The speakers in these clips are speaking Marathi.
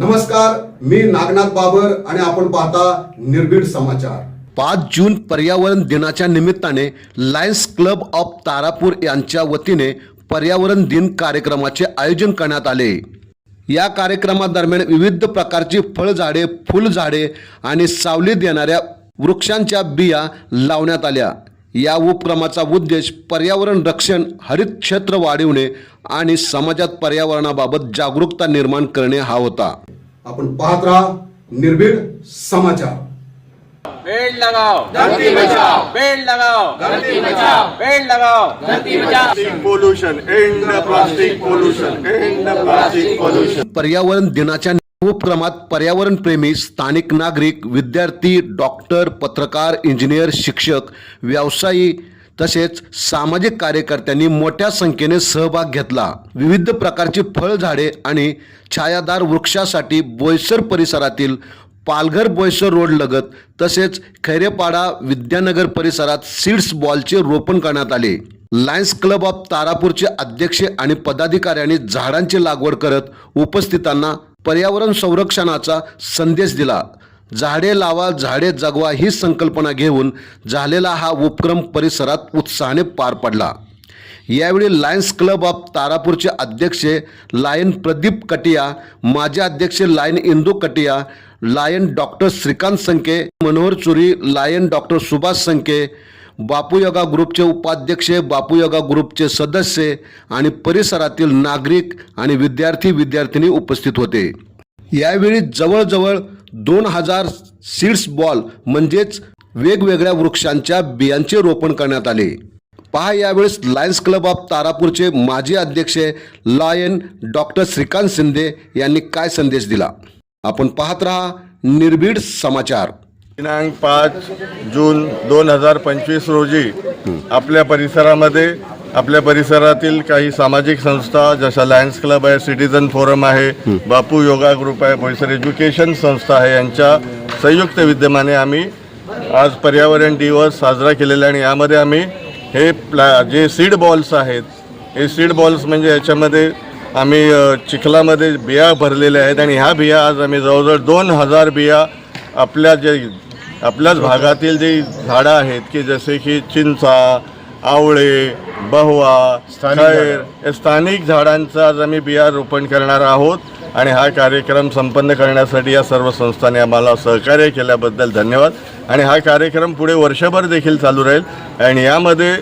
नमस्कार मी नागनाथ बाबर आणि आपण पाहता निर्भीड समाचार. पाच जून पर्यावरण दिनाच्या निमित्ताने लायन्स क्लब ऑफ तारापूर यांच्या वतीने पर्यावरण दिन कार्यक्रमाचे आयोजन करण्यात आले. या कार्यक्रमादरम्यान विविध प्रकारची फळझाडे फुलझाडे आणि सावली देणाऱ्या वृक्षांच्या बिया लावण्यात आल्या. या उपक्रमाचा उद्देश पर्यावरण रक्षण हरित क्षेत्र वाढविणे आणि समाजात पर्यावरणाबाबत जागरूकता निर्माण करणे हा होता. आपण पाहत राहा निर्भीड समाचार. पेड़ लगाओ। धरती बचाओ। पेड़ लगाओ। धरती बचाओ। पेड़ लगाओ। धरती बचाओ। End the plastic pollution, end the plastic pollution. पर्यावरण दिनाच्या उपक्रमात पर्यावरण प्रेमी स्थानिक नागरिक विद्यार्थी डॉक्टर पत्रकार इंजिनियर शिक्षक व्यावसायी तसेच सामाजिक कार्यकर्त्यांनी मोठ्या संख्येने सहभाग घेतला. विविध प्रकारची फळझाडे आणि छायादार वृक्षासाठी बोईसर परिसरातील पालघर बोईसर रोड लगत तसेच खैरेपाडा विद्यानगर परिसरात सीड्स बॉलचे रोपण करण्यात आले. लायन्स क्लब ऑफ तारापूरचे अध्यक्ष आणि पदाधिकाऱ्यांनी झाडांची लागवड करत उपस्थितांना पर्यावरण संरक्षणाचा संदेश दिला. झाडे लावा झाडे जगवा ही संकल्पना घेऊन झालेला हा उपक्रम परिसरात उत्साहाने पार पडला. यावेळी लायन्स क्लब ऑफ तारापूरचे अध्यक्ष लायन प्रदीप कटिया माजी अध्यक्ष lion Indu Katiya lion doctor Shrikant Sanke Manohar Churi lion doctor Subhash Sanke Bapu yoga ग्रुपचे उपाध्यक्ष बापू योगा ग्रुपचे सदस्य आणि परिसरातील नागरिक आणि विद्यार्थी विद्यार्थिनी उपस्थित होते. यावेळी जवळजवळ दोन हजार सीड्स बॉल म्हणजेच वेगवेगळ्या वृक्षांच्या बियांचे रोपण करण्यात आले. पहा यावेळेस लायन्स क्लब ऑफ तारापूरचे माजी अध्यक्ष लायन डॉक्टर श्रीकांत शिंदे यांनी काय संदेश दिला. आपण पाहत रहा निर्भीड समाचार. दिनांक पाच जून दोन हजार पंचवीस रोजी आपल्या परिसरामध्ये आपल्या परिसरातील काही सामाजिक संस्था जशा लायन्स क्लब आहे सिटीजन फोरम आहे बापू योगा ग्रुप आहे बोईसर एज्युकेशन संस्था आहे यांच्या संयुक्त विद्यमाने आम्ही आज पर्यावरण दिवस साजरा केलेला आहे. आणि यामध्ये आम्ही हे प्ला जे सीड बॉल्स आहेत हे सीड बॉल्स म्हणजे याच्यामध्ये आम्ही चिखलामध्ये बिया भरलेल्या आहेत. आणि ह्या बिया आज आम्ही जवळजवळ दोन हजार बिया आपल्या जे आपल्याच भागातील जी झाडं आहेत की जसे की चिंचा आवळे बहुवा खैर या स्थानिक झाडांचं आज आम्ही बिया रोपण करणार आहोत आणि हा कार्यक्रम संपन्न करण्यासाठी या सर्व संस्थांनी आम्हाला सहकार्य केल्याबद्दल धन्यवाद. आणि हा कार्यक्रम पुढे वर्षभर देखील चालू राहील. आणि यामध्ये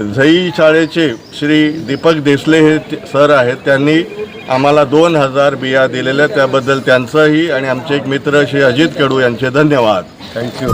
झई शाळेचे श्री दीपक देसले हे सर आहेत त्यांनी आम्हाला दोन हजार बिया दिलेल्या त्याबद्दल त्यांचंही आणि आमचे एक मित्र श्री अजित कडू यांचे धन्यवाद. थँक्यू